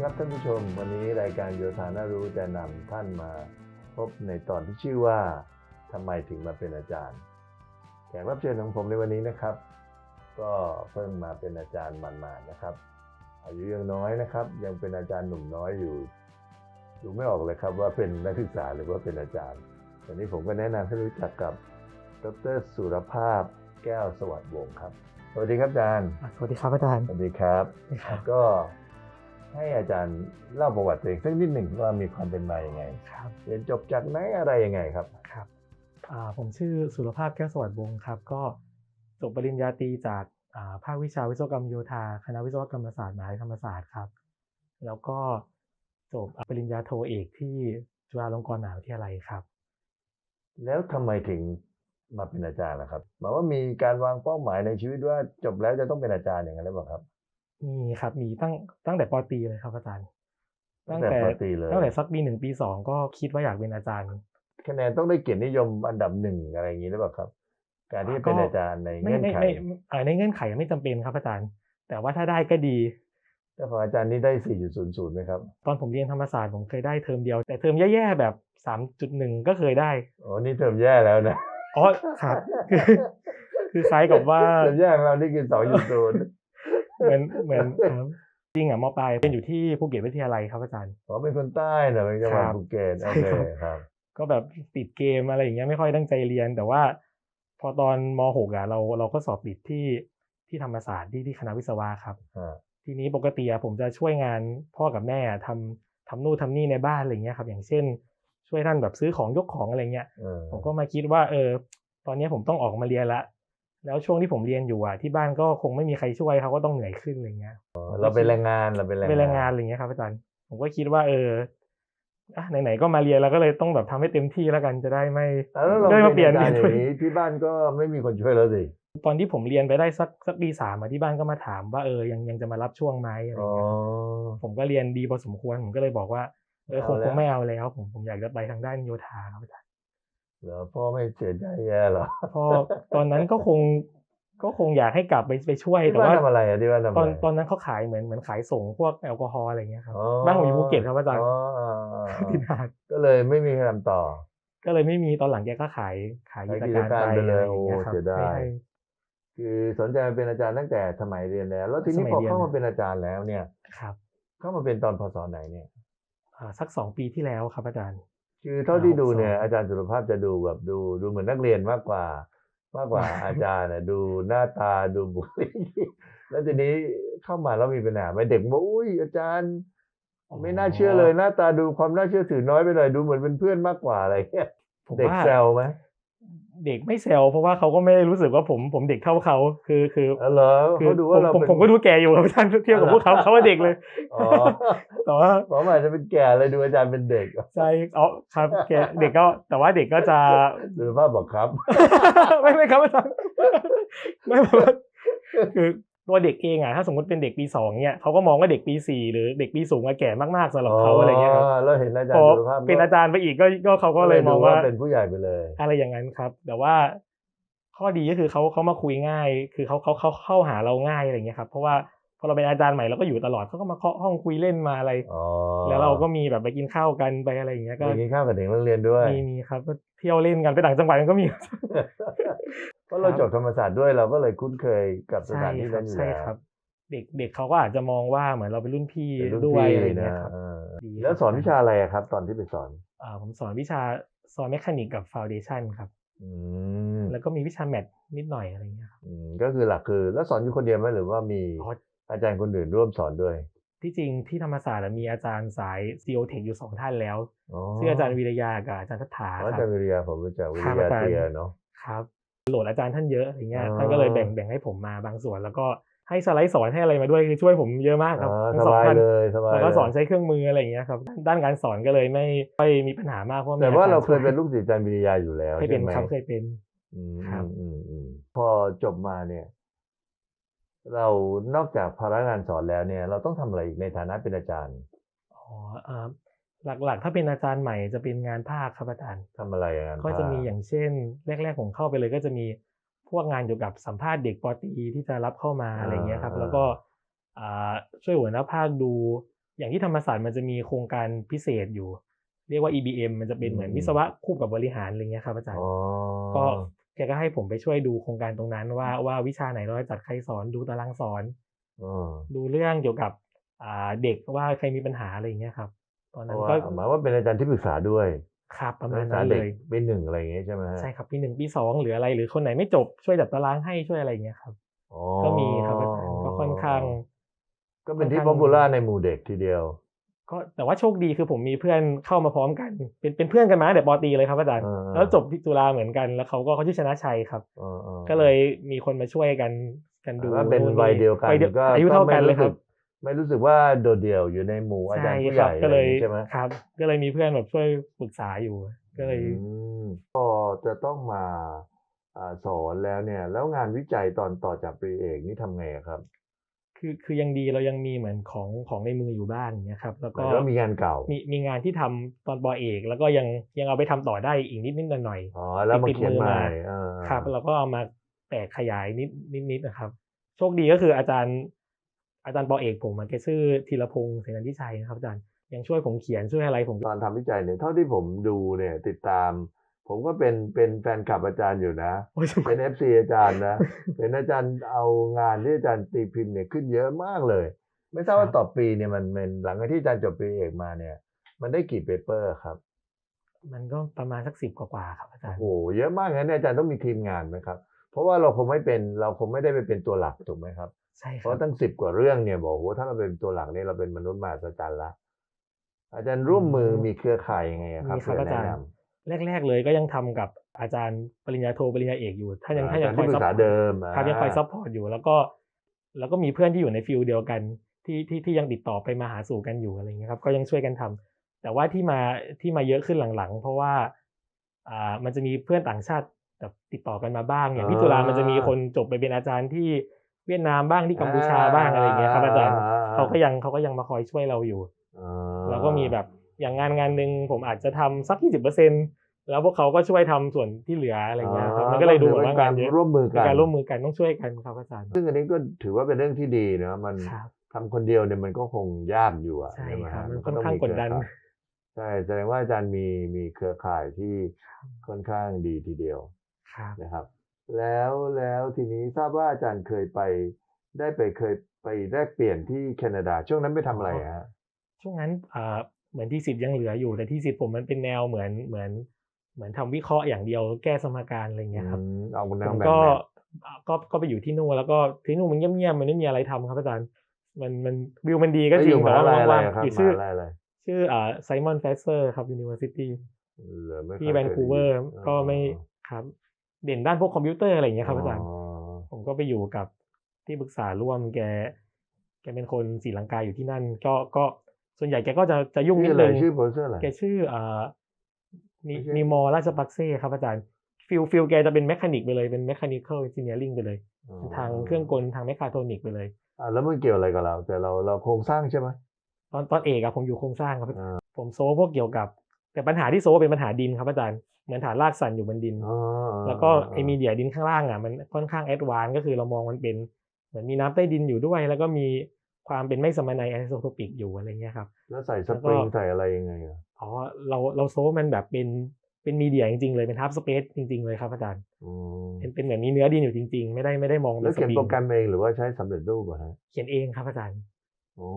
ท่านผู้ชม วันนี้รายการโยธาน่ารู้จะนำท่านมาพบในตอนที่ชื่อว่าทำไมถึงมาเป็นอาจารย์ แขกรับเชิญของผมในวันนี้นะครับ ก็เพิ่งมาเป็นอาจารย์หมาดๆนะครับ อายุยังน้อยนะครับ ยังเป็นอาจารย์หนุ่มน้อยอยู่ ดูไม่ออกเลยครับว่าเป็นนักศึกษาหรือว่าเป็นอาจารย์วันนี้ผมก็แนะนำให้รู้จักกับดรสุรภาพแก้วสวัสดิ์วงศ์ครับ สวัสดีครับอาจารย์อะสวัสดีครับอาจารย์ สวัสดีครับครับก็ ให้อาจารย์เล่าประวัติตัวเองสักนิดหนึ่งว่ามีความเป็นมาอย่างไงครับเรียนจบจากไหนอะไรยังไงครับครับอ่าผมชื่อสุรภาพแก้วสวัสดิ์วงศ์ครับ ก็จบปริญญาตรีจากอ่าภาควิชาวิศวกรรมโยธา คณะวิศวกรรมศาสตร์มหาวิทยาลัยธรรมศาสตร์ครับ แล้วก็จบปริญญาโทเอกที่จุฬาลงกรณ์มหาวิทยาลัยครับ แล้วทำไมถึงมาเป็นอาจารย์ล่ะครับหมายว่ามีการวางเป้าหมายในชีวิตว่าจบแล้วจะต้องเป็นอาจารย์อย่างนั้นหรือเปล่าครับ มีครับมีตั้งตั้งแต่ปตรีเลยครับอาจารย์ ตั้งแต่ปตรีเลยตั้งแต่สักปีหนึ่งปีสองก็คิดว่าอยากเป็นอาจารย์ คะแนนต้องได้เกียรตินิยมอันดับหนึ่งอะไรอย่างนี้หรือเปล่าครับ การที่จะเป็นก็อาจารย์ในไม่เงื่อนไม่ไขไม่อ่าในเงื่อนไขไม่จำเป็นครับอาจารย์ แต่ว่าถ้าได้ก็ดีแต่ของอาจารย์นี่ได้ 4.00ไหมครับ ตอนผมเรียนธรรมศาสตร์ผมเคยได้เทอมเดียว แต่เทอมแย่ๆแบบ 3.1 ก็เคยได้โอ้นี่เทอมแย่แล้วนะอ๋อครับคือคือคล้ายกับว่าเทอมแย่ของเรานี่คือ2.0 เหมือนเหมือนเอ่อจริงอะมปลายเป็นอยู่ที่ภูเก็ตวิทยาลัยครับอาจารย์อ๋อเป็นคนใต้เหรอเป็นจังหวัดครับภูเก็ตใช่โอเคครับครับ ก็แบบติดเกมอะไรอย่างเงี้ยไม่ค่อยตั้งใจเรียน แต่ว่า พอตอนม .6 อะเราเราก็สอบติดที่ที่ธรรมศาสตร์ที่ที่คณะวิศวะครับอ่าทีนี้ปกติอะผมจะช่วยงานพ่อกับแม่ทำทำนู่นทำนี่ในบ้านอะไรเงี้ยครับ อย่างเช่น ช่วยท่านแบบซื้อของยกของอะไรเงี้ยเออผมก็มาคิดว่า เออ ตอนนี้ผมต้องออกมาเรียนละ แล้วช่วงที่ผมเรียนอยู่อะที่บ้านก็คงไม่มีใครช่วยเขาก็ต้องเหนื่อยขึ้นอะไรเงี้ยเราเป็นแรงงานเราเป็นแรงเป็นแรงงานอะไรเงี้ยครับอาจารย์ผมก็คิดว่าเอออะไหนๆก็มาเรียนแล้วก็เลยต้องแบบทำให้เต็มที่แล้วกันจะได้ไม่แล้วเราได้มาเปลี่ยนอาจารย์อเปลี่ย่ายนงนี้ที่บ้านก็ไม่มีคนช่วยแล้วสิตอนที่ผมเรียนไปได้สักสักปีสามอะที่บ้านก็มาถามว่าเออยังยังจะมารับช่วงไหมอะไรอ๋อเงี้ยผมก็เรียนดีพอสมควรผมก็เลยบอกว่าเออคงเอาแล้วคงไม่เอาแล้ว ผมผมอยากจะไปทางด้านโยธาครับอาจารย์ เหรอพ่อไม่เสียใจแย่เหรอเพราะตอนนั้นก็คงก็คงอยากให้กลับไปไปช่วยที่แต่บ้านว่าทำอะไรอะที่บ้านทำอะไรตอนตอนนั้นเขาขายเหมือนเหมือนขายส่งพวกแอลกอฮอล์อะไรเงี้ยครับอ๋อบ้านผมอยู่ภูเก็ตครับอาจารย์อ๋ออ๋ออ๋อที่นาดก็เลยไม่มีใครทำต่อ ก็เลยไม่มีตอนหลังแกก็ขายขายขายกิจการกิจการไปไปเลยอะไรอย่างเงี้ยครับโอ้เสียดายให้ให้คือสนใจมาเป็นอาจารย์ตั้งแต่สมัยเรียนแล้ว แล้วทีนี้สมัยพอเรียนเข้ามาเป็นอาจารย์แล้วเนี่ยครับ เข้ามาเป็นตอนพศไหนเนี่ยอ่าสักสองปีที่แล้วครับอาจารย์ คือเท่าที่ดูเนี่ยสองอาจารย์สุรภาพจะดูแบบดูดูเหมือนนักเรียนมากกว่ามากกว่าอาจารย์นะดูหน้าตาดูบุคลิกแล้วทีนี้เข้ามาแล้วมีปัญหาไหมเด็กบอกอุ้ยอาจารย์ไม่น่าเชื่อเลยหน้าตาดูความน่าเชื่อถือน้อยไปหน่อยดูเหมือนเป็นเพื่อนมากกว่าอะไรเงี้ยผมเด็กว่าแซวไหม เด็กไม่แซวเพราะว่าเขาก็ไม่ได้รู้สึกว่าผมผมเด็กเท่าเขาคือคือเออเหรอคือเขาดูว่าเราผมเป็นผมก็ดูแก่อยู่ครับอาจารย์เทียบกับพวกเขาเขาว่าเด็กเลยอ๋อแต่ว่าผมอาจจะเป็นแก่เลยดูอาจารย์เป็นเด็กใช่อ๋อครับแกเด็กก็แต่ว่าเด็กก็จะสุรภาพบอกครับ ไม่ไม่ครับอาจารย์ไม่แบบว่าคือ ตัวเด็กเองอะถ้าสมมติเป็นเด็กปีสองเนี่ยเขาก็มองว่าเด็กปีสี่หรือเด็กปีสูงอะแก่มากๆสำหรับเขาอะไรเงี้ยครับแล้วเห็นอาจารพย์อสุรภาพเป็นอาจารย์ไปอีกก็ก็เขาก็เลยมองดูว่าเป็นผู้ใหญ่ไปเลย อะไรอย่างนั้นครับ แต่ว่าข้อดีก็คือเขาเขามาคุยง่าย คือเขาเขาเขาเข้าหาเราง่ายอะไรเงี้ยครับเพราะว่าพอเราเป็นอาจารย์ใหม่เราก็อยู่ตลอดเขาก็มาเคาะห้องคุยเล่นมาอะไรอ๋อแล้วเราก็มีแบบไปกินข้าวกันไปอะไรอย่างเงี้ยก็ไปกินข้าวกับเด็กนักเรียนด้วยมีมีครับก็เที่ยวเล่นกันไปต่างจังหวัดกันก็มี เพราะเราจบธรรมศาสตร์ด้วยเราก็เลยคุ้นเคยกับสใช่ถานที่ครันั้บนอยู่ใช่แล้วครับเด็กเด็กเขาก็อาจจะมองว่าเหมือนเราเป็นรุ่นพี่เป็นรุ่นด้วยพี่อะไรอย่างเงี้นะยครับเออดีแล้วสอนวิชาอะไรอะครับ ตอนที่ไปสอนอ่าผมสอนวิชาซอยแมคานิกกับฟาวเดชันครับอืมแล้วก็มีวิชาแมทนิดหน่อยอะไรเงี้ยครับอืมก็คือหลักคือ แล้วสอนอยู่คนเดียวไหมหรือว่ามีอ๋ออาจารย์คนอื่นร่วมสอนด้วย ที่จริงที่ธรรมศาสตร์อะมีอาจารย์สาย c ีโอเทคอยู่สองท่านแล้วอ๋อชื่ออาจารย์วิรยากับอาจารย์ทัศถาอ๋ออาคจารัรบย์วิริยาผมรู้จักวิครัริบยาอาจารย์เตียเนาะครับ โหลดอาจารย์ท่านเยอะอย่างเงี้ยอ๋อท่านก็เลยแบ่งแบ่งให้ผมมาบางส่วน แล้วก็ให้สไลด์สอนให้อะไรมาด้วยคือช่วยผมเยอะมากครับอ๋อทั้สงสองบายท่านเลยสบายแล้วก็เลยสอนใช้เครื่องมืออะไรอย่างเงี้ยครับด้านการสอนก็เลยไม่ไม่มีปัญหามากเพราะมีแต่ว่าอจเราย์เคยเป็นลูกศิษย์อาจารย์วิริยาอยู่แล้วเคยเป็ใช่นไหมครับเคยเป็นอืมครับอืมอืมพอจบมาเนี่ย เรานอกจากภาระงานสอนแล้วเนี่ย เราต้องทำอะไรอีกในฐานะเป็นอาจารย์อ๋อเอ่อ หลักๆ ถ้าเป็นอาจารย์ใหม่จะเป็นงานภาคครับอาจารย์ทำอะไรอะงานก็จะมีภคอย่างเช่น แรก ๆ ผมเข้าไปเลยก็จะมีพวกงานเกี่ยวกับสัมภาษณ์เด็กปตรีที่จะรับเข้ามาอะไรเงี้ยครับอ่าแล้วก็อ่าช่วยหัวหน้าภาคดู อย่างที่ธรรมศาสตร์มันจะมีโครงการพิเศษอยู่ เรียกว่า EBM มันจะเป็นเหมือนอืมวิศวะคู่กับบริหารอะไรเงี้ยครับอาจารย์อ๋อก็แกก็ให้ผมไปช่วยดูโครงการตรงนั้น ว่าว่าวิชาไหนเราจะจัดใครสอนดูตารางสอนอ๋อดูเรื่องเกี่ยวกับอ่าเด็กว่าใครมีปัญหาอะไรอย่างเงี้ยครับ ตอนเพนั้นราะก็ว่าหมายว่าเป็นอาจารย์ที่ปรึกษาด้วยครับประมาณปกษนั้นเด็เลกยปีหนึ่งอะไรอย่างเงี้ยใช่ไหมฮะใช่ครับปีหนึ่งปีสองหรืออะไรหรือคนไหนไม่จบช่วยจัดตารางให้ช่วยอะไรอย่างเงี้ยครับอ๋อก็มีครับอาจารย์ก็ค่อนข้าง ก็เป็นที่ค่ป๊ออนปข้างปูล่าในหมู่เด็กทีเดียว ก็แต่ว่าโชคดีคือผมมีเพื่อนเข้ามาพร้อมกัน เป็นเป็นเพื่อนกันมาตั้งแต่ปอตรีเลยครับอาจารย์อ่าๆแล้วจบที่จุฬาเหมือนกันแล้วเขาก็เขาชื่อชนะชัยครับอ๋ออ๋อก็เลยมีคนมาช่วยกันกันดูว่าเป็นนู่วัยเดียวกันวัเดียวก็อายุเท่ากันเลยครับ ไม่รู้สึกว่าโดดเดี่ยวอยู่ในหมู่อาจารย์ผู้ใหครัญ่ก็อะไรเลอยย่างงี้ใช่ไหมครับ ก็เลยมีเพื่อนแบบช่วยปรึกษาอยู่ ก็เลยอืมก็จะต้องมาอ่าสอนแล้วเนี่ย แล้วงานวิจัยตอนต่อจากปรีเอกนี่ทำไงอะครับ คือคือยังดีเรายังมีเหมือนของของในมืออยู่บ้างอย่างเงี้ยครับ แล้วหมาก็ยถึงว่ามีงานเก่า มีมีงานที่ทำตอนปอเอก แล้วก็ยังยังเอาไปทำต่อได้อีกนิดนิดหน่อยหน่อยๆอ๋อแล้วมาติดเขียนมือใหมาม่อ่าครับ เราก็เอามาแตกขยายนิดนิดนิดนะครับ โชคดีก็คืออาจารย์ อาจารย์ปอเอกผมอะแกชื่อธีรพงศ์เสนาธิชัยนะครับอาจารย์ยังช่วยผมเขียนช่วยอะไรผมตอนทำวิจัยเนี่ยเท่าที่ผมดูเนี่ยติดตาม ผมก็เป็นเป็นแฟนคลับอาจารย์อยู่นะโอ้ยเป็นเอฟซีอาจารย์นะ เป็นอาจารย์เอางานที่อาจารย์ตีพิมพ์เนี่ยขึ้นเยอะมากเลย ไม่ทราบว่าต่อปีเนี่ยมันเป็นหลังจากที่อาจารย์จบปริเอกมาเนี่ย มันได้กี่เปเปอร์ครับ มันก็ประมาณสักสิบกว่าๆครับอาจารย์โอ้โหเยอะมากงั้นเนี่ยอาจารย์ต้องมีทีมงานไหมครับ เพราะว่าเราคงไม่เป็นเราคงไม่ได้ไปเป็นตัวหลักถูกไหมครับ ใช่เพครับราะตั้งสิบกว่าเรื่องเนี่ยบอกว่าถ้าเราเป็นตัวหลักเนี่ยเราเป็นมนุษย์มหัศจรรย์ละอาจารย์ร่วมมือมีเครือข่ายยังไงอะครับมีครับเผื่อาจารย์ แนะนำแรก ๆ เลยก็ยังทำกับอาจารย์ปริญญาโทปริญญาเอกอยู่ท่านยังอ่าท่านยังอาคจารย์อยที่ปรึซักพษาเดิมครับยังคอยอ่าซัพพอร์ตอยู่แล้วก็แล้วก็มีเพื่อนที่อยู่ในฟิลเดียวกันที่ที่ที่ยังติดต่อไปมาหาสู่กันอยู่อะไรเงี้ยครับก็ยังช่วยกันทำแต่ว่าที่มาที่มาเยอะขึ้นหลังๆ เพราะว่าอ่ามันจะมีเพื่อนต่างชาติแบบติดต่อกันมาบ้าง อย่างที่จุฬามันจะมีคนจบไปเป็นอาจารย์ที่ เวียดนามบ้างที่กัมพูชาบ้างอะไรเงี้ยครับอาจารย์เขาก็ยังเขาก็ยังมาคอยช่วยเราอยู่อ่าแล้วก็มีแบบอย่างงานงานหนึ่งผมอาจจะทำสักยี่สิบเปอร์เซ็นแล้วพวกเขาก็ช่วยทำส่วนที่เหลืออะไรเงี้ยครับมันก็เลยดูเหมือนว่างานเยอะร่วมมือเป็กันนการร่วมมือกันต้องช่วยกันครับอาจารย์ ซึ่งอันนี้ก็ถือว่าเป็นเรื่องที่ดีนะมันครับทำคนเดียวเนี่ยมันก็คงยากอยู่อะใช่ไหมครับฮะมันก็ค่อนต้ข้างมีกดดันเครือข่ายใช่แสดงว่าอาจารย์มีมีเครือข่ายที่ค่อนข้างดีทีเดียวครับนะครับ แล้วแล้วทีนี้ทราบว่าอาจารย์เคยไป ได้ไปเคยไปแลกเปลี่ยนที่แคนาดา ช่วงนั้นไปทำอะไรอะฮะช่วงนั้นอ่าเหมือนที่สิทธิ์ยังเหลืออยู่แต่ที่สิทธิ์ผมมันเป็นแนวเหมือนเหมือน เหมือนทำวิเคราะห์อย่างเดียวแก้สมการอะไรเงี้ยครับอืมเอาแนผวมแบบก็ไหนอ่าก็ก็ไปอยู่ที่นู่นแล้วก็ที่นู่นมันเงียบๆมันไม่มีอะไรทำครับอาจารย์ มันมันวิวมันดีก็จริงแล้วแต่ว่าอยู่มหาลัยอะไรว่างอะครับๆอยู่ชื่อมหาลัยอะไรชื่ออ่าไซมอนเฟสเซอร์ครับ University เหลือไม่ค่อยที่แวนคูเวอร์คยได้ยินก็ไม่ครับ เด่นด้านพวกคอมพิวเตอร์อะไรอย่างเงี้ยครับอาจารย์อ๋อผมก็ไปอยู่กับที่ปรึกษาร่วมแก แกเป็นคนศรีลังกาอยู่ที่นั่น ก็ก็ส่วนใหญ่แกก็จะจะยุ่งนิชื่อดอะไรนึงชื่อโปรเซอร์อะไรแกชื่ออ่ามีไม่ใช่มีมอราชปักเซ่ครับอาจารย์ฟิลฟิลแกจะเป็นแมคานิกไปเลยเป็นแมคานิคอลเอนจิเนียริงไปเลยอ๋อทางเครื่องกลทางแมคคาโทนิกไปเลยอ่าแล้วมันเกี่ยวอะไรกับเรา แต่เราเราโครงสร้างใช่ไหมตอนตอนเอกอะผมอยู่โครงสร้างครับอ่าผมโซพวกเกี่ยวกับ แต่ปัญหาที่โซเป็นปัญหาดินครับอาจารย์เหมือนฐานรากสันอยู่บนดินอ๋อแล้วก็ไอมีเดียดินข้างล่างอะมันค่อนข้างแอดวานซ์ก็คือเรามองมันเป็นเหมือนมีน้ำใต้ดินอยู่ด้วย แล้วก็มีความเป็นไม่สมนัยไอโซโทปิกอยู่อะไรเงี้ยครับแล้วใส่สแล้วก็ปริงใส่อะไรยังไงอะอ๋อเราเราโซมันแบบเป็นเป็นมีเดียจริงๆเลยเป็นทับสเปซจริง ๆเลยครับอาจารย์อืมเป็นเป็นเหมือนมีเนื้อดินอยู่จริง ๆ ไม่ได้ไม่ได้มองแล้วสเขียนปริงโปรแกรมเองหรือว่าใช้สำเร็จรูปอะฮะเขียนเองครับอาจารย์โอ้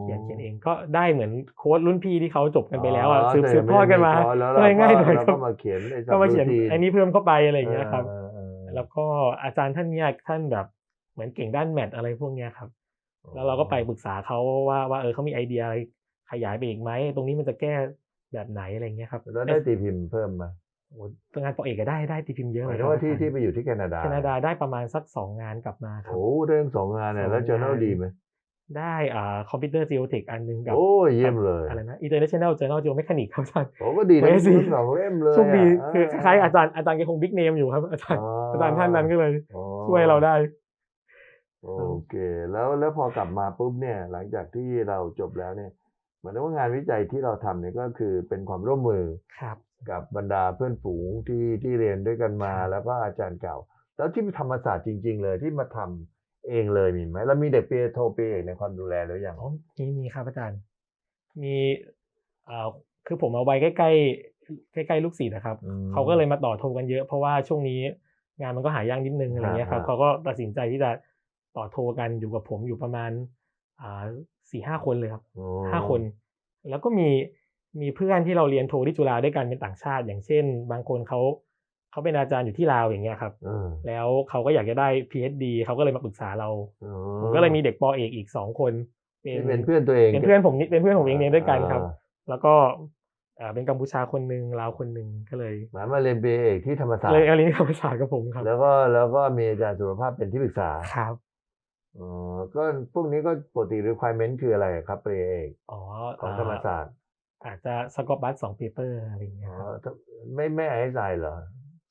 เขียนเขียนเองก็ได้เหมือนโค้ดรุ่นพี่ที่เขาจบกันไปแล้วอะอ๋อสืบแต่สืบทอดกันมาไแล้วเราง่ายง่ายๆหน่อยเราครัก็บมาเขียนไอ้ก็มาเขียน subroutine อันนี้เพิ่มเข้าไปอะไรอย่างเงี้ยครับออเออเออแล้วก็อาจารย์ท่านเนี้ยท่านแบบเหมือนเก่งด้านแมทอะไรพวกเนี้ยครับ แล้วเราก็ไปปรึกษาเขาว่าว่าเออเขามีไอเดียอะไรขยายไปอีกไหมตรงนี้มันจะแก้แบบไหนอะไรเงี้ยครับแล้วได้ตีพิมพ์เพิ่มมาโอ้โหงานปอเอกก็ได้ได้ตีพิมพ์เยอะหเลมายยถึงว่าที่ที่ไปอยู่ที่แคนาดาแคนาดาได้ประมาณสักสองงานกลับมาครับโอ้ได้ทั้งสองงานเนี่ยแล้วสองเจองานดีไหม ได้อ่าคอมพิวเตอร์จีโอเทคอันหนึงกับโอ้ยเยี่ยมเลยอะไรนะ International Journal Geomechanics ครับอาจารย์โอ้ก็ดีนะเฮ้ยสิทั้งสองเล่มเลยโชคดีะคือคล้ายๆอาจารย์อาจารย์แกคงบิ๊กเนมอยู่ครับอาจารย์อาจารย์ท่านนั้นก็เลยอ๋อช่วยเราได้ โอเค แล้วแล้วพอกลับมาปุ๊บเนี่ย หลังจากที่เราจบแล้วเนี่ยเหมือนว่างานวิจัยที่เราทำเนี่ยก็คือเป็นความร่วมมือครับกับบรรดาเพื่อนฝูงที่ที่เรียนด้วยกันมาครับแล้วก็อาจารย์เก่า แล้วที่ธรรมศาสตร์จริง ๆ เลยที่มาทำ เองเลยมีไหมแล้วมีเด็กปีโทปีเอกในความดูแลหรือยังอ๋อมีมีครับอาจารย์ มีเอ่อคือผมเอาไว้ใกล้ๆใกล้ๆลูกศิษย์นะครับอืมเขาก็เลยมาต่อโทกันเยอะเพราะว่าช่วงนี้งานมันก็หายากนิดนึงอะไรเงี้ยครับฮะเขาก็ตัดสินใจที่จะต่อโทกันอยู่กับผมอยู่ประมาณอ่าสี่ห้าคนเลยครับโอ้ห้าคน แล้วก็มีมีเพื่อนที่เราเรียนโทที่จุฬาด้วยกันเป็นต่างชาติ อย่างเช่น บางคนเขา เขาเป็นอาจารย์อยู่ที่ลาวอย่างเงี้ยครับเออแล้วเขาก็อยากจะได้ PhD เขาก็เลยมาปรึกษาเราอ๋อผมก็เลยมีเด็กปอเอกอีกสองคนนี่เป็นเพื่อนตัวเองเป็นเพื่อนผมนี่เป็นเพื่อนผมเองเรียนด้วยกันครับอ่าแล้วก็อ่าเป็นกัมพูชาคนหนึ่งลาวคนหนึ่งก็เลยหมายมาเรียนบีเอกที่ธรรมศาสตเลยร์เอาเรียนกัมพูชากับผมครับ แล้วก็แล้วก็มีอาจารย์สุขภาพเป็นที่ปรึกษาครับอ๋อก็พวกนี้ก็ปกติ requirement คืออะไรครับปริญญาเอกอ๋อของธรรมศาสตร์อาจจะสกอตบัสสองเปเปอร์อะไรอย่างเงี้อ๋ยอครับถ้าไม่ไม่ไอ้สายเหรอ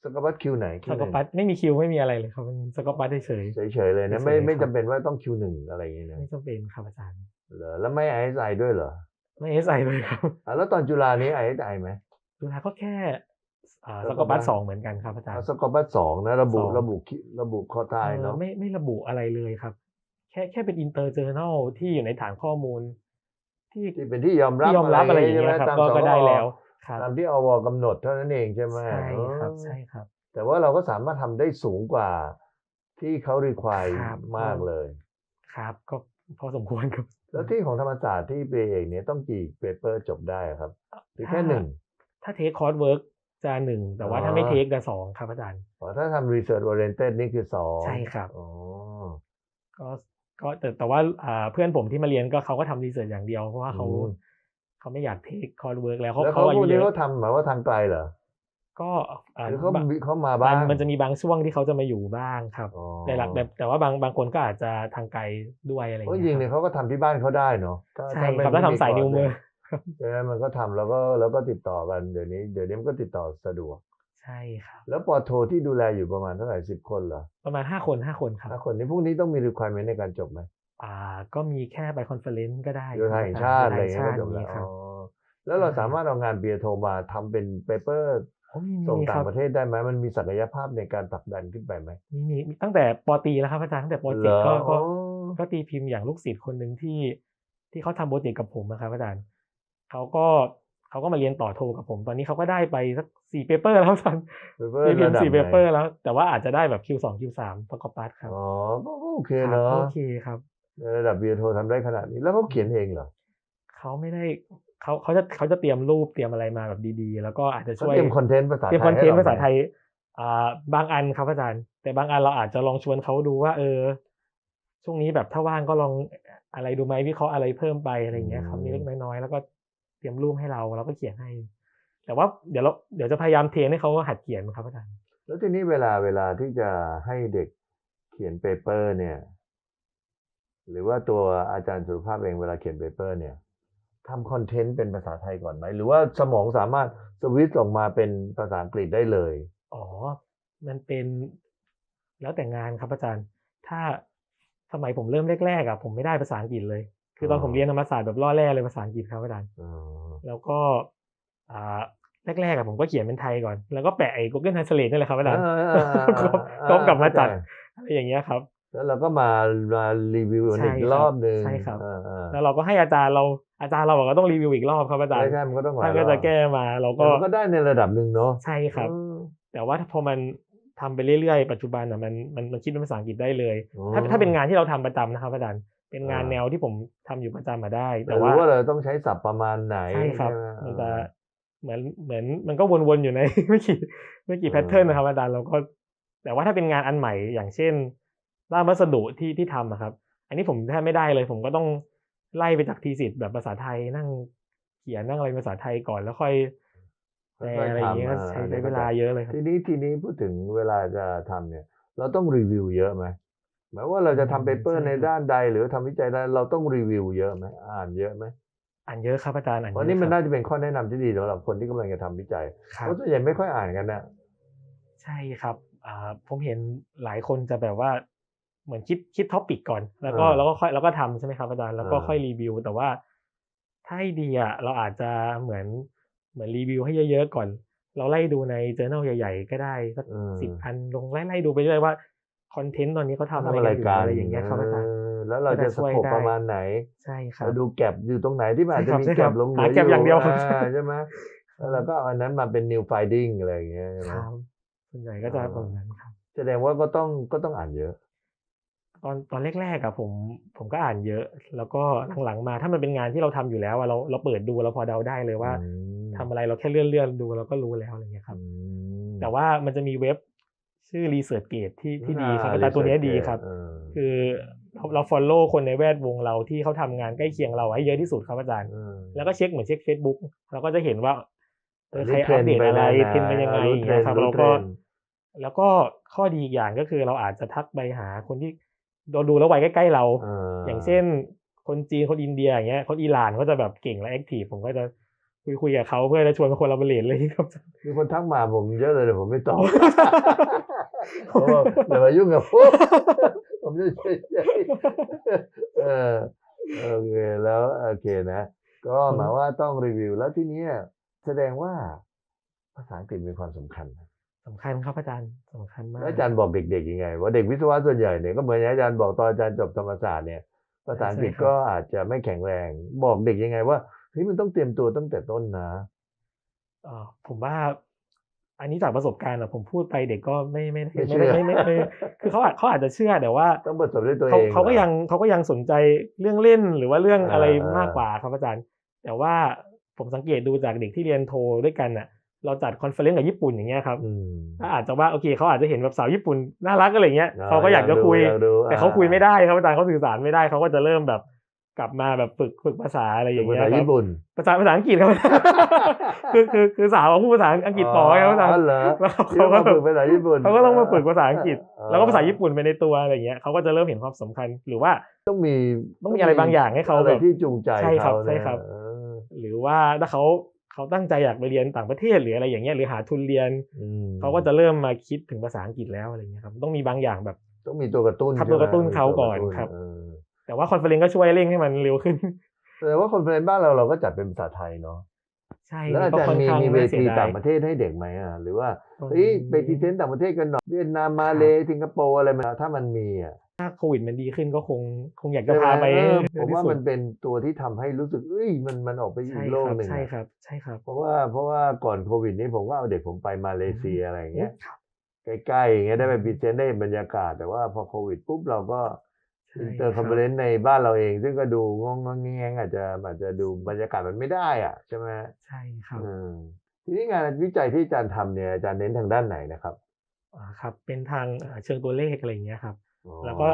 สกอตบัตคิวไหนคิสวหกอนึ่ตงบัสไม่มีคิวไม่มีอะไรเลยครับเป็นสกอตบัสเฉยเฉยๆเลยนะเฉยๆไม่ไม่ครับจำเป็นว่าต้องคิวหนึ่งอะไรอย่างเงี้ยๆนะไม่จำเป็นครับอาจารย์เหรอแล้วไม่ไอ้สายด้วยเหรอไม่เอสไอเลยครับอะแล้วตอนจุฬานี้ไอ้สายไหมจุฬาก็แค่อ่าสสกกออตตบับัสสสองเหมือนกันครับอาจารย์สกอตบัตสองนะระบุสองระบุคิระบุคอตายเอ่อเนาะไม่ไม่ระบุอะไรเลยครับ แค่แค่เป็นอินเตอร์เจอร์แนลที่อยู่ในฐานข้อมูล ที่ที่เป็นที่ยอมรับที่ยอมรับอะไรอย่างใช่เงี้ไหมยครับตามก็สก็ได้วแล้วครับตามที่อวกำหนดเท่านั้นเองใช่ไหมใช่ครับอ๋อ ใช่ครับ แต่ว่าเราก็สามารถทำได้สูงกว่าที่เขา require ครับมากเลย ครับก็พอสมควรครับ แล้วที่ของธรรมศาสตร์ที่เบเอกเนี่ยต้องกี่เปเปอร์จบได้ครับหรือแค่หนึ่งถ้าเทคคอร์สเวิร์กจะหนึ่งแต่ว่าถ้าไม่อ๋อเทคจะสองครับอาจารย์อ๋อถ้าทำ research oriented นี่คือสองใช่ครับอ๋อก็ก็แต่แต่ว่าอ่าเพื่อนผมที่มาเรียนก็เขาก็ทำรีเสิร์ชอย่างเดียวเพราะว่าเขาอืมเขาไม่อยากเทคคอร์สเวิร์กแล้วเขาแล้วเขาเขาอาพยุวกเยนี้อะเขาทำหมายว่าทางไกลเหรอ ก็อ่าหรือเขาบางเขามาบ้างมันมันจะมีบางช่วงที่เขาจะมาอยู่บ้างครับอ๋อแต่หลักแต่แต่ว่าบางบางคนก็อาจจะทางไกลด้วยอะไรอย่างเพราะเงี้จริงยเนี่ยครับเขาก็ทำที่บ้านเขาได้เนาะใช่ครับไม่ถ้าทำสายนิ้วมือใช่ไหมมันก็ทำแล้วก็แล้วก็ติดต่อกันเดี๋ยวนี้เดี๋ยวนี้มันก็ติดต่อสะดวกใช่ครับแล้วปอโทที่ดูแลอยู่ประมาณเท่าไหร่สิบคนเหรอประมาณห้าคนห้าคนครับถ้าคนนี้พวกนี้ต้องมี requirement ในการจบไหมอ่า ก็มีแค่ไปคอนเฟอเรนซ์ก็ได้โยธาแห่งชาติอะไรอย่างเงี้ยโยก็ธาจบแห่งแล้วชาติมีครับอ๋อแล้วเราใช่สามารถเอางานเบียโทมาทำเป็นเปเปอร์โอ้มี ส่งมีคต่ารังบประเทศได้ไหมมันมีศักยภาพในการผลักดันขึ้นไปไหมมีมีมีตั้งแต่ปอตรีแล้วครับอาจารย์ตั้งแต่ปอเหเจ็รดอก็ก็อ๋อก็ตีพิมพ์อย่างลูกศิษย์คนหนึ่งที่ ที่เขาทำโปรเจกต์กับผมนะครับอาจารย์เขาก็เขาก็มาเรียนต่อโทกับผม ตอนนี้เขาก็ได้ไปสักสี่เปเปอร์แล้วอาจารย์เปเปอร์ตีพิมระพ์ดับสี่ไหเปนเปอร์แล้ว แต่ว่าอาจจะได้แบบ Q2 Q3 ประกอบปัสครับอ๋อก็ก็โอเคครับเนาะโอเคครับในระดับเบียโททำได้ขนาดนี้แล้วเขาเขียนเองเหรอเขาไม่ได้ เขาเขาจะเขาจะเตรียมรูปเตรียมอะไรมาแบบดีๆ แล้วก็อาจจะเขาช่วยเตรียมคอนเทนต์ภาษาเตรียมไทคอยนเทให้นต์รภาษาหมไทยอ่าบางอันครับอาจารย์ แต่บางอันเราอาจจะลองชวนเขาดูว่า เออ ช่วงนี้แบบถ้าว่างก็ลองอะไรดูไหมวิเคราะห์อะไรเพิ่มไปอะไรอย่างเงี้ยครับนิดๆน้อยๆแล้วก็เตรียมรูปให้เราแล้วก็เขียนให้ แต่ว่าเดี๋ยวเราเดี๋ยวจะพยายามเทรนให้เขาหัดเขียนครับอาจารย์แล้วทีนี้เวลาเวลาที่จะให้เด็กเขียนเปเปอร์ เนี่ย หรือว่าตัวอาจารย์สุภาพเองเวลาเขียนเปเปอร์ เนี่ย ทำคอนเทนต์เป็นภาษาไทยก่อนไหม หรือว่าสมองสามารถสวิตช์ออกมาเป็นภาษาอังกฤษได้เลย อ๋อ มันเป็นแล้วแต่งานครับอาจารย์ ถ้าสมัยผมเริ่มแรกๆอะผมไม่ได้ภาษาอังกฤษเลย คือตอนอ๋อผมเรียนธรรมศาสตร์แบบล่อแร่เลยภาษาอังกฤษครับอาจารย์อ๋อแล้วก็อ่าแรกๆอะผมก็เขียนเป็นไทยก่อน แล้วก็แปะไอ้ Google Translate นี่แหละครับอาจารย์เออเออเออก็เออก็กลับมาจัดเข้ใจอะไรอย่างเงี้ยครับ แล้วเราก็มามารีวิวใช่อีกครับรอบหนึ่งใช่ครับเออเออแล้วเราก็ให้อาจารย์เราอาจารย์เราบอกว่าต้องรีวิวอีกรอบครับอาจารใช่ย์ใช่มันก็ต้องหลาท่ายนรก็อบจะแก้มาเราแต่ก็มันก็ได้ในระดับหนึ่งเนาะใช่ครับเออแต่ว่าพอมันทำไปเรื่อยๆ ปัจจุบันอะมันมันมันคิดเป็นภาษาอังกฤษได้เลยอ๋อถ้าถ้าเป็นงานที่เราทำประจำนะครับอาจารย์เป็นงานอ่าแนวที่ผมทำอยู่ประจำมาได้ แต่แต่ว่ารู้ว่าเราต้องใช้ศัพท์ประมาณไหนใช่ครับไหมันจะเออเหมือนเหมือนมันก็วนๆอยู่ในไม่กี่ไม่กี่เออแพทเทิร์นนะครับอาจารย์เราก็ แต่ว่าถ้าเป็นงานอันใหม่อย่างเช่น ร่างวัสดุที่ที่ทำอะครับ อันนี้ผมแทบไม่ได้เลย ผมก็ต้องไล่ไปจากทีสิทธ์แบบภาษาไทยนั่งเขียนนั่งอะไรภาษาไทยก่อนแล้วค่อยแปลค่อยๆอะไรอย่างเงี้ยทำก็อ่าใช้อันนี้ใช้เวเข้าใจลาเยอะเลยครับทีนี้ทีนี้พูดถึงเวลาจะทำเนี่ย เราต้องรีวิวเยอะไหมหมายว่าเราจะทำเปเปอร์ในด้านใด หรือทำวิจัยด้านเราต้องรีวิวเยอะไหมอ่านเยอะไหมอ่านเยอะครับอาจารย์อ่านเพเยราะอะนี่มันครัน่าบจะเป็นข้อแนะนำที่ดีสำหรับคนที่กำลังจะทำวิจัยครัเพบราะส่วนใหญ่ไม่ค่อยอ่านกันนะใช่ครับอ่าผมเห็นหลายคนจะแบบว่า เหมือนคิดคิดท็อปิกก่อน แล้วก็แล้วก็ค่อยแล้วก็ทำใช่ไหมครับอาจารย์แล้วก็ค่อยรีวิว แต่ว่าถ้าให้ดีอะเราอาจจะเหมือนเหมือนรีวิวให้เยอะๆก่อน เราไล่ดูใน journal ใหญ่ๆ ก็ได้สักอืมสิบอันลงไล่ไล่ดูไปเรื่อยว่าคอนเทนต์ตอนนี้เขาทำอะไรกันอยู่อะไรอย่างเงี้ยครับอาจารย์เแล้วเราก็จะจะสช่วยโคปได้ประมาณไหนใช่ครับเราดูแก็บอยู่ตรงไหนที่มันอาจจะใช่มีครับแก็บหลงเหลืหาอแก็บอย่างเดียวอ่าใช่ไหมแล้วเราก็เอาอันนั้นมาเป็น new finding อะไรอย่างเงี้ยใช่ไหคมรับส่วนใหญ่ก็จะอ่าแบบนั้นครับแสดงว่าก็ต้องก็ต้องอ่านเยอะ ตอนตอนแรกๆอะผมผมก็อ่านเยอะ แล้วก็หลังๆมาถ้ามันเป็นงานที่เราทำอยู่แล้วอะเราเราเปิดดูเราพอเดาได้เลยว่าอืมทำอะไรเราแค่เลื่อนเลื่อนดูเราก็รู้แล้วอะไรเงี้ยครับอืมแต่ว่ามันจะมีเว็บชื่อ Research Gate ที่ที่ดีครับอ่าอาจารย์ตัวเนี้ย research ดีครับ gate เออคือเราเรา follow คนในแวดวงเราที่เขาทำงานใกล้เคียงเราให้เยอะที่สุดครับอาจารย์เออแล้วก็เช็คเหมือนเช็ค Facebook เราก็จะเห็นว่าเอออันใครนี้อัปเดตอะไรเทเทรรนนด์ด์ไปเป็นยังไงรู้อย่างเงี้ยครับเทรนด์เราก็รู้เทรนด์แล้วก็ข้อดีอีกอย่างก็คือเราอาจจะทักไปหาคนที่ เราดูแล้วไว้ใกล้ๆเราเอออย่างเช่น คนจีนคนอินเดียอย่างเงี้ยคนอิหร่านเขาจะแบบเก่งและแอคทีฟผมก็จะคุยคุยกับเขาเพื่อจะชวนมาคนละเบรดเลยครับมีคนทักมาผมเยอะเลยแต่ผมไม่ตอบเพราะว่าอย่ามายุ่งกับผมผมจะเฉยๆเออโอเคแล้วโอเคนะ ก็หมายว่าต้องรีวิวแล้วที่เนี้ยแสดงว่าภาษาอังกฤษมีความสำคัญนะ สำคัญครับอาจารย์สำคัญมากแล้วอาจารย์บอกเด็กๆยังไง ว่าเด็กวิศวะส่วนใหญ่เนี่ยก็เหมือนอย่างอาจารย์บอกตอนอาจารย์จบธรรมศาสตร์เนี่ยภาษาอังกฤษก็อาจจะไม่แข็งแรง บอกเด็กยังไง ว่าเฮ้ยมันต้องเตรียมตัวตั้งแต่ต้นนะเอ่อผมว่า อันนี้จากประสบการณ์อะผมพูดไปเด็กก็ไม่ไม่ไม่ไม่เชื่อไม่ไม่ไม่คือเขาอาจเขาอาจจะเชื่อแต่ว่าต้องประสบด้วยตัวเอเขางเขาก็หรอยังเขาก็ยังสนใจเรื่องเล่นหรือว่าเรื่องอะไรอ่ามมากกว่าครับอาจารย์ แต่ว่าผมสังเกตดูจากเด็กที่เรียนโทด้วยกันน่ะ เราจัดคอนเฟอเรนซ์กับญี่ปุ่นอย่างเงี้ยครับอืมถ้าอาจจะว่าโอเคเขาอาจจะเห็นแบบสาวญี่ปุ่นน่ารักอะไรเงี้ยเขาก็อยากจะคุยอยากดูแต่เขาคุยไม่ได้ครับอาจารย์เขาสื่อสารไม่ได้เขาก็จะเริ่มแบบกลับมาแบบฝึกฝึกภาษาอะไรอย่างภาเงี้ยษาครัญี่บปุ่นภาษาภาษาอังกฤษครับคือคือคือสาวเขาพูดภาษาอังกฤษต่อครับอาจารย์อ๋อเหรอแล้วเขาเขาก็ก็ฝึกภาษาญี่ปุ่นเขาก็ต้องมาฝึกภาษาอังกฤษเออแล้วก็ภาษาญี่ปุ่นไปในตัวอะไรอย่างเงี้ยเขาก็จะเริ่มเห็นความสำคัญหรือว่าต้องมีต้องมีอะไรบางอย่างให้เขาอะไรแบบที่จูงใจใช่ครับเขาใช่ครับนะเออหรือว่าถ้าเขา เขาตั้งใจอยากไปเรียนต่างประเทศหรืออะไรอย่างเงี้ยหรือหาทุนเรียนอืมเขาก็จะเริ่มมาคิดถึงภาษาอังกฤษแล้วอะไรเงี้ยครับต้องมีบางอย่างแบบต้องมีตัวกระตุ้นครับใช่ไหมตัวกระตุ้นเขามีก่อนตัวระตุ้ครับเออแต่ว่าคอนเฟอเรนซ์ก็ช่วยเร่งให้มันเร็วขึ้นแต่ว่าคนเฟรนบ้านเราเราก็จัดเป็นภาษาไทยเนาะใช่แล้วอาก็จารค่อย์นมีข้างมีเวน่าเสีทียดายต่างประเทศให้เด็กไหมอะหรือว่าตรงเฮ้ยนี้ไปพรีเซนต์ต่างประเทศกันหน่อยเวียดนามมาเลสิงคโปร์อะไรมาถ้ามันมีอะถ้าโควิดมันดีขึ้นก็คงคงอยากจะใช่ไหมพาไปเออให้ผมว่าที่สุดมันเป็นตัวที่ทำให้รู้สึกเอ้ยมันมันออกไปอีใช่กโลคกรับหนึ่งใช่อะครับ ใช่ครับ เพราะว่าเพราะว่าก่อนโควิดนี้ผมก็เอาเด็กผมไปมาเลเซียอะไรอย่างเงี้ยครับใกล้ๆอย่างเงี้ยได้ไปพรีเซนต์ได้เห็นบรรยากาศ แต่ว่าพอโควิดปุ๊บเราก็ใช่อินเตอร์คครัอบนเฟอเรนซ์ในบ้านเราเอง ซึ่งก็ดูงงงๆแงงๆอาจจะอาจจะดูบรรยากาศมันไม่ได้อะใช่ไหมใช่ครับอืมทีนี้งานวิจัยที่อาจารย์ทำเนี่ยอาจารย์เน้นทางด้านไหนนะครับอ่าครับเป็นทางอ่าเชิงตัวเลขอะไรอย่างเงี้ยครับอ๋อ แล้วก็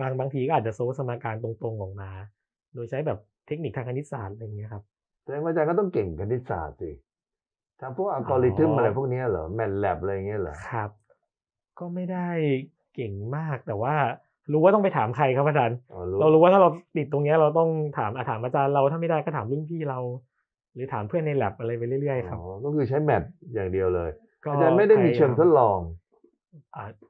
บางบางทีก็อาจจะโซสมการตรงๆออกมา โดยใช้แบบเทคนิคทางคณิตศาสตร์อะไรอย่างเงี้ยครับแสดงว่าอาจารย์ก็ต้องเก่งคณิตศาสตร์สิทำพวกอัลกอริทึมอ๋อออะไรพวกเนี้ยเหรอแมทแลบอะไรอย่างเงี้ยเหรอครับ ก็ไม่ได้เก่งมากแต่ว่ารู้ว่าต้องไปถามใครครับอาจารย์อ๋อเรารู้ว่าถ้าเราติดตรงเนี้ยเราต้องถามอาถามอาจารย์เราถ้าไม่ได้ก็ถามรุ่นพี่เรา หรือถามเพื่อนในแลบอะไรไปเรื่อยๆครับอ๋อก็คือใช้แมทอย่างเดียวเลยก็อาจารย์ไม่ได้มีเชิงทดลองอ่า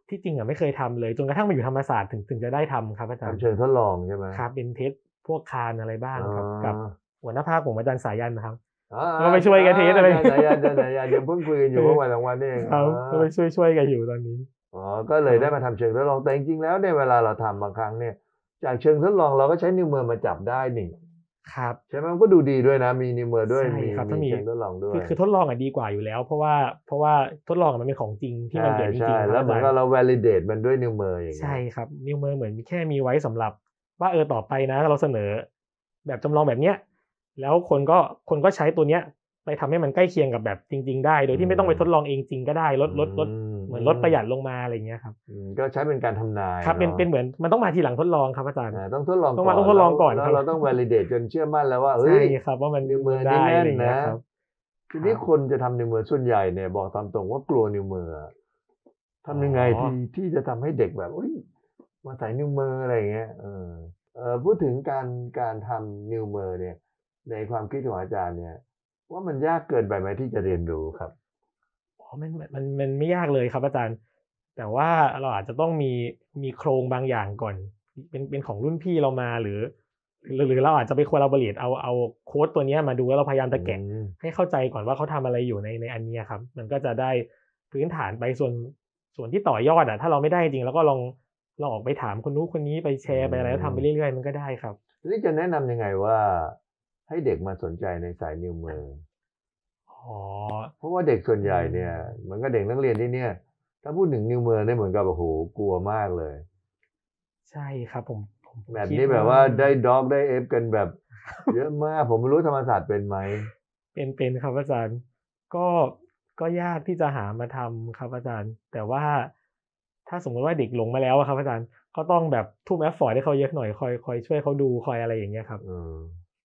ที่จริงอะไม่เคยทำเลยจนกระทั่งมาอยู่ธรรมศาสตร์ถึงถึงจะได้ทำครับอาจารย์ทำเชิงทดลองใช่ไหมครับเป็นเทสพวกคานอะไรบ้างครับอ๋อกับหัวหน้าภาคผมอาจารย์สายันนะครับอ่าก็ไปช่วยกันเทสอะไรอาจารย์สายันอาจารย์สายันเดี๋ยวเพิ่งคุยกันอยู่เมื่อวันสองวันนี่เองครับอ๋อก็ไปช่วยช่วยๆกันอยู่ตอนนี้อ๋อก็เลยได้มาทำเชิงทดลองแต่จริงๆแล้วเนี่ยเวลาเราทำบางครั้งเนี่ย จากเชิงทดลองเราก็ใช้นิ้วมือมาจับได้นี่ ครับ ใช่ไหมมันก็ดูดีด้วยนะ มีนิ้วมือด้วยใช่มีครับถ้ามีมีเชิงทดลองด้วยคือคือทดลองอะดีกว่าอยู่แล้ว เพราะว่าเพราะว่าทดลองอะมันเป็นของจริงที่มันเกิดจริงใช่ๆครับแล้วเหมือนอากับจารย์เรา validate มันด้วยนิ้วมืออย่างเงี้ยใช่ครับนิ้วมือเหมือนแค่มีไว้สำหรับ ว่าเออต่อไปนะ เราเสนอ แบบจำลองแบบเนี้ยแล้วคนก็คนก็ใช้ตัวเนี้ย ไปทำให้มันใกล้เคียงกับแบบจริง ๆ ได้ โดยที่ไม่ต้องไปทดลองเองจริงก็ได้ลดลดลดเหมือนลดประหยัดลงมาอะไรอย่างเงี้ยครับอืมก็ใช้เป็นการทำนายครับเป็นอะเป็นเหมือนมันต้องมาทีหลังทดลองครับอาจารย์อ่าต้องทดลองต้องมาต้องทดลองก่อนแล้วครับเราต้อง validate จนเชื่อมั่นแล้วว่าเฮ้ใช่ยครับว่ามันนิ้วมือได้นี่แน่นอะไรอย่างเงี้ยนะครับทีนี้คนจะทำนิ้วมือส่วนใหญ่เนี่ยบอกตามตรงว่ากลัวนิ้วมืออะทำยังไงอ๋อที่ที่จะทำให้เด็กแบบเอ้ยมาใส่นิ้วมืออะไรอย่างเงี้ยเออเออพูดถึงการการทำนิ้วมือเนี่ย ในความคิดของอาจารย์เนี่ย ว่ามันยากเกินไปไหมที่จะเรียนรู้ครับอ๋อมันมันมันมันไม่ยากเลยครับอาจารย์ แต่ว่าเราอาจจะต้องมีมีโครงบางอย่างก่อน เป็นเป็นของรุ่นพี่เรามาหรือ หรือหรือเราอาจจะไปคอลลาบอร์เอาเอาโค้ดตัวเนี้ยมาดูแล้วเราพยายามจะแกะอืมให้เข้าใจก่อนว่าเขาทำอะไรอยู่ในในอันเนี้ยครับ มันก็จะได้พื้นฐานไปส่วนส่วนที่ต่อยอดอะ ถ้าเราไม่ได้จริงแล้วก็ลองเราออกไปถามคนนู้นคนนี้ไปแชร์ไปอะไรแล้วทำไปเรื่อยๆมันก็ได้ครับนี่จะแนะนำยังไงว่า ให้เด็กมาสนใจในสายนิวเมอร์อ๋อเพราะว่าเด็กส่วนใหญ่เนี่ยเหมือนกับเด็กนักเรียนที่เนี่ย ถ้าพูดถึงนิวเมอร์เนี่ยเหมือนกับโอ้โหกลัวมากเลย ใช่ครับผมผมผมแบบคิดนี้แบบว่าได้ด็อกได้เอฟกันแบบ เยอะมากผมไม่รู้ธรรมศาสตร์เป็นไหมเป็นเป็นครับอาจารย์ ก็ก็ยากที่จะหามาทำครับอาจารย์ แต่ว่าถ้าสมมติว่าเด็กหลงมาแล้วอะครับอาจารย์ก็ต้องแบบทุ่มแอฟฟอร์ตให้เขาเยอะหน่อยคอยคอยช่วยเขาดูคอยอะไรอย่างเงี้ยครับเออ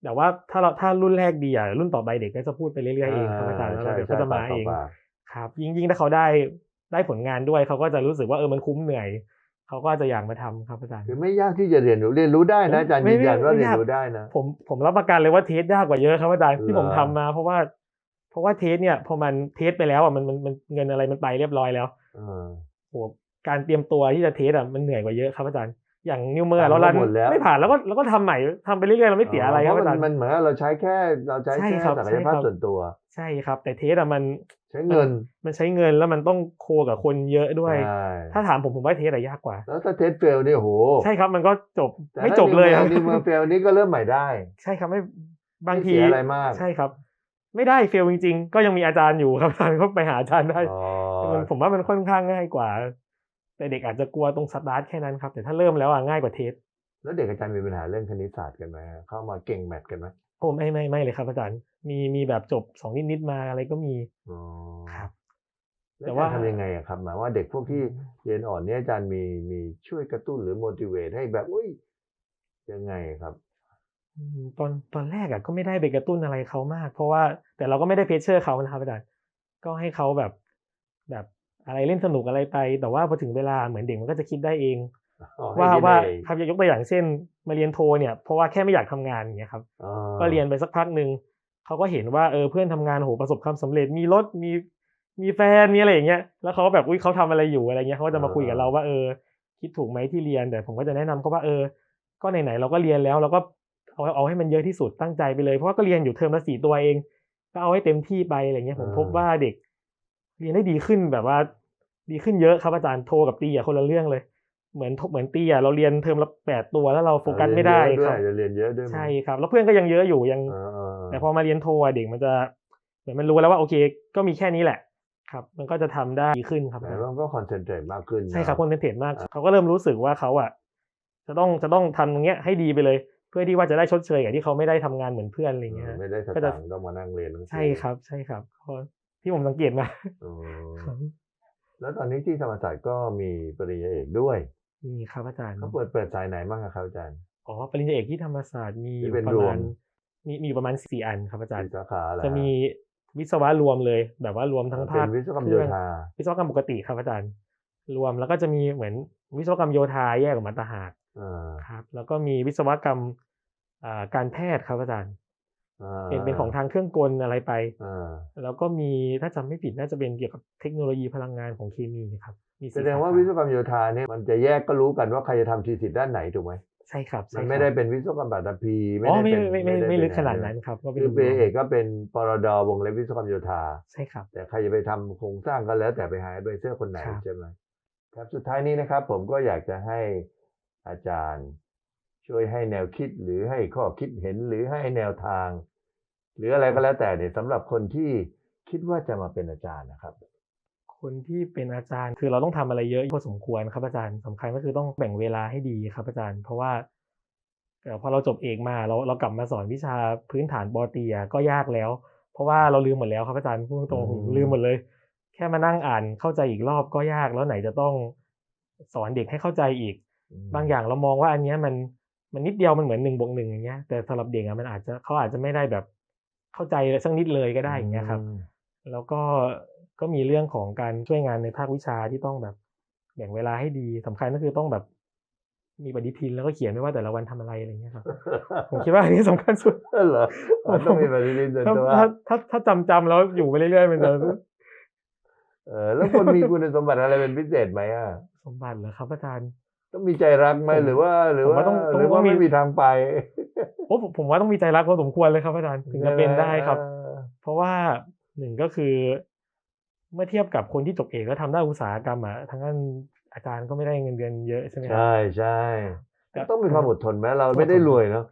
แต่ว่าถ้าเราถ้ารุ่นแรกดีอะรุ่นต่อไปเด็กก็จะพูดไปเรื่อยๆเองครับอาจารย์แล้วใช่เดี๋ยวใช่ก็จะมาปเองต่ปกครับ ยิ่งยิ่งถ้าเขาได้ได้ผลงานด้วยเขาก็จะรู้สึกว่าเออมันคุ้มเหนื่อยเขาก็จะอยากมาทำครับอาจารย์คือไม่ยากที่จะเรียนรู้เรียนรู้ได้นะอาจารย์ไม่ยืนยันว่าไม่เรียนยากรู้ได้นะผมผมรับประกันเลยว่าเทสยากกว่าเยอะครับอาจารย์ที่เหรอผมทำมา เพราะว่า เพราะว่าเทสเนี่ยพอมันเทสไปแล้วอะมันมันมันเงินอะไรมันไปเรียบร้อยแล้วเออโหการเตรียมตัวที่จะเทสอะมันเหนื่อยกว่าเยอะครับอาจารย์ อย่างนิวเมอร์ตังค์เรารันก็หมดแล้วไม่ผ่านแล้วก็เราก็ทำใหม่ทำไปเรื่อยๆเราไม่เสียอะไรครับเพอาจารมันย์มันเหมือนเราใช้แค่เราใช้ใช่แค่ครับศักยภาพใช่ครับส่วนตัว ใช่ครับ แต่เทสอะมันใช้เงิน มันใช้เงินแล้วมันต้องโคกับคนเยอะด้วยใช่ถ้าถามผมผมว่าเทสอะยากกว่า แล้วถ้าเทสเฟลเนี่ยโหใช่ครับมันก็จบแต่ไม่ถ้าจบเลยครับนิวเมอร์เฟลนี่ก็เริ่มใหม่ได้ ใช่ครับไม่บางทีไม่เสียอะไรมากใช่ครับ ไม่ได้เฟลจริง ๆ ก็ยังมีอาจารย์อยู่ครับอาจารย์ก็ไปหาอาจารย์ได้อ๋อมันผมว่ามันค่อนข้างง่ายกว่า แต่เด็กอาจจะกลัวตรงสตาร์ทแค่นั้นครับแต่ถ้าเริ่มแล้วอะง่ายกว่าเทสแล้วเด็กอาจารย์มีปัญหาเรื่องคณิตศาสตร์กันไหมเข้ามาเก่งแมทกันไหมโอ้ไม่ไม่ไม่เลยครับอาจารย์มีมีแบบจบสองนิดนิดๆมาอะไรก็มีอ๋อครับแล้วแต่อาว่าจารย์ทำยังไงอะครับหมายว่าเด็กพวกที่เรียนอ่อนเนี่ยอาจารย์มีมีช่วยกระตุ้นหรือ motivate ให้แบบอุ้ยยังไงครับอืมตอนตอนแรกอะก็ไม่ได้ไปกระตุ้นอะไรเขามาก เพราะว่าแต่เราก็ไม่ได้เพชเชอร์เขานะครับอาจารย์ก็ให้เขาแบบแบบ อะไรเล่นสนุกอะไรไป แต่ว่าพอถึงเวลาเหมือนเด็กมันก็จะคิดได้เองอ๋อให้ว่าคิดว่าเองครับยกตัวอย่างเช่น มาเรียนโทเนี่ยเพราะว่าแค่ไม่อยากทำงานอย่างเงี้ยครับอ๋อก็เรียนไปสักพักหนึ่งเขาก็เห็นว่าเออเพื่อนทำงานโหประสบความสำเร็จมีรถมีมีแฟนมีอะไรอย่างเงี้ยแล้วเขาก็แบบอุ้ยเขาทำอะไรอยู่อะไรเงี้ยเขาก็จะมาคุยกับเราว่าเออ คิดถูกไหมที่เรียนแต่ผมก็จะแนะนำเขาว่าเออ ก็ไหนๆเราก็เรียนแล้วเราก็เอาเอาให้มันเยอะที่สุดตั้งใจไปเลยเพราะว่าก็เรียนอยู่เทอมละสี่ตัวเอง ก็เอาให้เต็มที่ไปอะไรเงี้ยผมพบว่าเด็ก เรียนได้ดีขึ้นแบบว่า ดีขึ้นเยอะครับอาจารย์โทรกับตีอะคนละเรื่องเลย เหมือนเหมือนตีอะเราเรียนเทอมละแปดตัวแล้วเราโฟกัสไม่ได้เรียนเยคอะรับด้วยจะเรียนเยอะด้วยมั้ยใช่ครับ แล้วเพื่อนก็ยังเยอะอยู่ยังเออเออเออแต่พอมาเรียนโทอะเด็กมันจะเหมือนมันรู้แล้วว่าโอเค ก็มีแค่นี้แหละครับ มันก็จะทำได้ดีขึ้นครับแต่ว่ามันก็คอนเซนเทรตมากขึ้นนะใช่ครับคนเป็นเทรดมากเขาก็เริ่มรู้สึกว่าเขาอะจะต้องจะต้องทำตรงเนี้ยให้ดีไปเลยเพื่อที่ว่าจะได้ชดเชยกับที่เขาไม่ได้ทำงานเหมือนเพื่อนอะไรเงี้ยไม่ได้สก็จะตางค์ต้องมานั่งเรียนหนังสือใช่ครับ ใช่ครับเพราะ ที่ผมสังเกตมาเออครับแล้วตอนนี้ที่ธรรมศาสตร์ก็มีปริญญาเอกด้วย มีครับอาจารย์เขาเปิดเปิดสายไหนบ้างอะครับอาจารย์อ๋อปริญญาเอกที่ธรรมศาสตร์มีอที่ยู่เป็นประรวมามณมีมีอยู่ประมาณสี่อันครับอาจารย์สี่สาขาเหรอจะมีวิศวะรวมเลย แบบว่ารวมทั้งเป็ภาคนวิศวกรรมเคโยรื่องธาวิศวกรรมปกติครับอาจารย์ รวมแล้วก็จะมีเหมือนวิศวกรรมโยธาแยกออกมาต่างหากอ่าครับ แล้วก็มีวิศวกรรมอ่าการแพทย์ครับอาจารย์อ่า เป็นเป็นของทางเครื่องกลอะไรไปอ่าแล้วก็มีถ้าจำไม่ผิดน่าจะเป็นเกี่ยวกับเทคโนโลยีพลังงานของเคมีครับมีแสสี่ดงว่าสขวิศวกรรมโยธาเนี่ยมันจะแยกก็รู้กันว่าใครจะทำทีสิทธิ์ด้านไหนถูกไหมใช่ครับมัใช่นคไม่รับได้เป็นวิศวกรรมปัตตภีอ๋อไม่เป็นไม่ไม่ไม่ไม่ด้ลึกเป็ขนาดอย่งนั้นครับก็เป็นคือรเปวมเอกก็เป็นปรดวงเล็บวิศวกรรมโยธาใช่ครับ แต่ใครจะไปทำโครงสร้างก็แล้ว แต่ไปหาโดยเสื้อคนไหนครับใช่ไหมครับสุดท้ายนี้นะครับ ผมก็อยากจะให้อาจารย์ ช่วยให้แนวคิดหรือให้ข้อคิดเห็นหรือให้แนวทาง หรืออะไรก็แล้วแต่เนี่ยสำหรับคนที่คิดว่าจะมาเป็นอาจารย์นะครับ คนที่เป็นอาจารย์คือเราต้องทำอะไรเยอะพอสมควรครับอาจารย์สำคัญก็คือต้องแบ่งเวลาให้ดีครับอาจารย์ เพราะว่าเอ่อพอเราจบเอกมาเราเรากลับมาสอนวิชาพื้นฐานปอตรีอะก็ยากแล้ว เพราะว่าเราลืมหมดแล้วครับอาจารย์พูดตรงอืมๆลืมหมดเลย แค่มานั่งอ่านเข้าใจอีกรอบก็ยากแล้วไหนจะต้องสอนเด็กให้เข้าใจอีก บางอย่างเรามองว่าอันเนี้ยมันมันนิดเดียวมันเหมือนหนึ่งบวกหนึ่งอย่างเงี้ยแต่สำหรับเด็กอะมันอาจจะเขาอาจจะไม่ได้แบบ เข้าใจสักนิดเลยก็ได้อย่างเงี้ยครับอืมแล้วก็ก็มีเรื่องของการช่วยงานในภาควิชาที่ต้องแบบแบ่งเวลาให้ดีสำคัญก็คือต้องแบบมีปฏิทินแล้วก็เขียนไว้ว่าแต่ละวันทำอะไรอะไรเงี้ยครับผมคิดว่าอันนี้สำคัญสุดเหรออ๋อต้องมีปฏิทินส่วนถ้าตัวถ้าถ้าถ้าจำจำแล้วอยู่ไปเรื่อยๆมันจะเออแล้วคนมีคุณสมบัติอะไรเป็นพิเศษไหมอะสมบัติเหรอครับอาจารย์ต้องมีใจรักไหมผมหรือว่า หรือผมว่าว่าต้องหรือต้ว่าองมีไม่มีทางไปโอ้ ผมผมว่าต้องมีใจรักพอสมควรเลยครับอาจารย์ถึงจะเป็นได้ครับเออเพราะว่าหนึ่งก็คือเมื่อเทียบกับคนที่จบเอกแล้วทำด้านอุตสาหกรรมอะทางด้านอาจารย์ก็ไม่ได้เงินเดือนเยอะใช่ไหมครับใช่ใช่แต่ต้องมีความอดทนไหมเราไม่ได้รวยเนาะ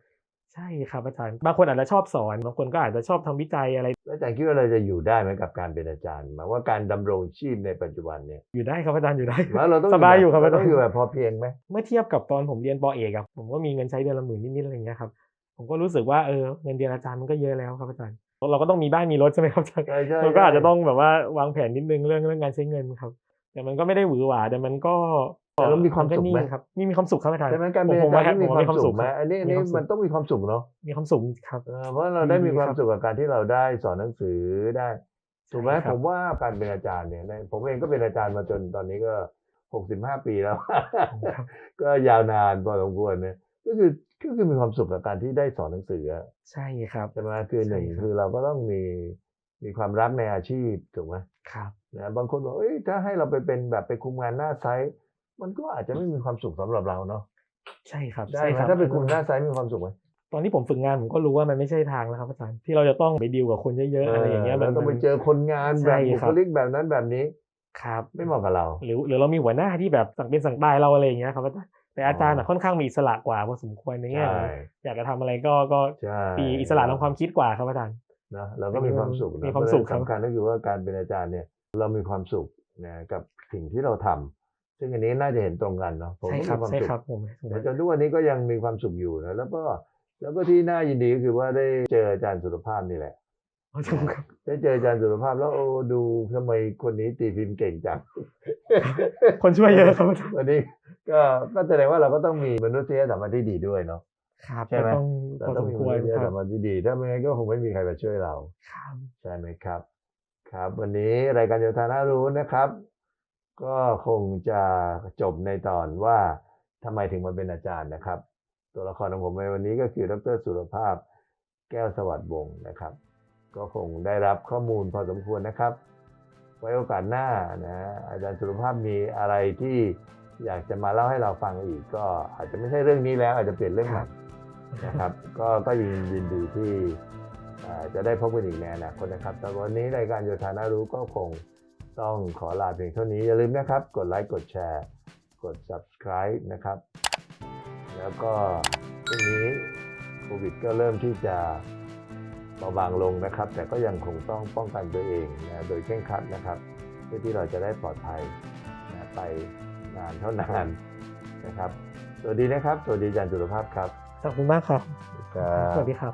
ใช่ครับอาจารย์บางคนอาจจะชอบสอนบางคนก็อาจจะชอบทำวิจัยอะไรแล้วอาจารย์คิดว่าเราจะอยู่ได้ไหมกับการเป็นอาจารย์หมายว่าการดำรงชีพในปัจจุบันเนี่ยอยู่ได้ครับอาจารย์อยู่ได้หมายว่าเราต้องสบายอยู่ครับเราอาจารย์ต้องอยู่แบบพอเพียงไหมเมื่อเทียบกับตอนผมเรียนปอเอกอะผมก็มีเงินใช้เดือนละหมื่นนิดๆอะไรอย่างเงี้ยครับ ผมก็รู้สึกว่าเออเงินเดือนอาจารย์มันก็เยอะแล้วครับอาจารย์ เราก็ต้องมีบ้านมีรถใช่ไหมครับอาจารย์ใช่ใช่มันก็อาจจะใช่ต้องแบบว่าวางแผนนิดนึงเรื่องเรื่องการใช้เงินครับ แต่มันก็ไม่ได้หวือหวาแต่มันก็แต่เรามีความสุขไหมนก็นิ่งครับมีมีความสุขครับอาจารย์ใช่ไหมการเป็นผอามจารย์ผที่มมีว่าความสุขไหมครับอันนี้อันนี้มีความสุขมันต้องมีความสุขเนาะมีความสุขครับเออเพราะเราได้ดีมีความครับสุขกับการที่เราได้สอนหนังสือได้ถูกไหมใช่คผรับมว่าการเป็นอาจารย์เนี่ยนะผมเองก็เป็นอาจารย์มาจนตอนนี้ก็หกสิบห้าปีแล้วครับก็ยาวนานพอสมควรเนี่ยก็คือ ก็คือมีความสุขกับการที่ได้สอนหนังสืออะใช่ครับใช่ไหมคือหนึ่งใช่ครับคือเราก็ต้องมีมีความรักในอาชีพถูกไหมครับนะบางคนบอกเอ้ยถ้าให้เราไปเป็นแบบไปคุมงานหน้าไซต์มันก็อาจจะไม่มีความสุขสำหรับเราเนาะใช่ครับได้ใช่ไหมครับถ้าไปคุมหน้าไซต์มีความสุขไหมตอนที่ผมฝึกงานผมก็รู้ว่ามันไม่ใช่ทางแล้วครับอาจารย์ที่เราจะต้องไปดีลกับคนเยอะๆอะไรอย่างเงี้ยเราต้องไปมันเจอคนงานใช่แบบบุครัคบลิกแบบนั้นแบบนี้ครับไม่เหมาะกับเรา หรือหรือเรามีหัวหน้าที่แบบสั่งเป็นสั่งตายเราอะไรอย่างเงี้ยครับอาจารย์ แต่อาจารย์อ๋อะอค่อนข้างมีอิสระกว่าพอสมควรในแง่ใช่ของอยากจะทำอะไรก็ก็ใช่มีอิสระทางความคิดกว่าครับอาจารย์นะเราก็มีความสุขนะมีความสุขครับสำคัญก็คือว่าการเป็นอาจารย์เนี่ย เรามีความสุขนะกับสิ่งที่เราทำซึ่งอันนี้น่าจะเห็นตรงกันเนาะผมใช่ก็ครับมีความใช่สุขครับผมแต่จนทุกวันนี้ก็ยังมีความสุขอยู่นะแล้วก็แล้วก็ที่น่ายินดีก็คือว่าได้เจออาจารย์สุรภาพนี่แหละขอบคุณครับ ได้เจออาจารย์สุรภาพแล้วโอ้ดูทำไมคนนี้ตีพิมพ์เก่งจังคนช่วยเยอะครับอาจารย์วันนี้ ก็ก็แสดงว่าเราก็ต้องมีมนุษยสัมพันธ์ที่ดีด้วยเนาะครับใช่ไหมก็ต้องเราพอต้สองมมีคมวรนุษยครัสับมพันธ์ที่ดี ถ้าไม่งั้นก็คงไม่มีใครมาช่วยเราครับใช่ไหมครับ ครับ วันนี้รายการโยธาน่ารู้นะครับ ก็คงจะจบในตอนว่าทำไมถึงมาเป็นอาจารย์นะครับ ตัวละครของผมในวันนี้ก็คือดรสุรภาพแก้วสวัสดิ์วงศ์นะครับ ก็คงได้รับข้อมูลพอสมควรนะครับ ไว้โอกาสหน้านะอาจารย์สุรภาพมีอะไรที่อยากจะมาเล่าให้เราฟังอีก ก็อาจจะไม่ใช่เรื่องนี้แล้ว อาจจะเปลี่ยนเรื่องใหม่นะครับ ก็ก็ยินยินดีที่อ่าจะได้พบกันอีกในอนาคตนะครับแต่วันนี้รายการโยธานารู้ก็คงต้องขอลาเพียงเท่านี้ อย่าลืมนะครับ กดไลค์กดแชร์ กด subscribe นะครับ แล้วก็ช่วงนี้โควิดก็เริ่มที่จะ เบาบางลงนะครับ แต่ก็ยังคงต้องป้องกันตัวเองนะโดยเคร่งครัดนะครับ เพื่อที่เราจะได้ปลอดภัยนะไปนานเท่านานนะครับ สวัสดีนะครับ สวัสดีอาจารย์สุรภาพครับ ขอบคุณมากครับครับสวัสดีครับ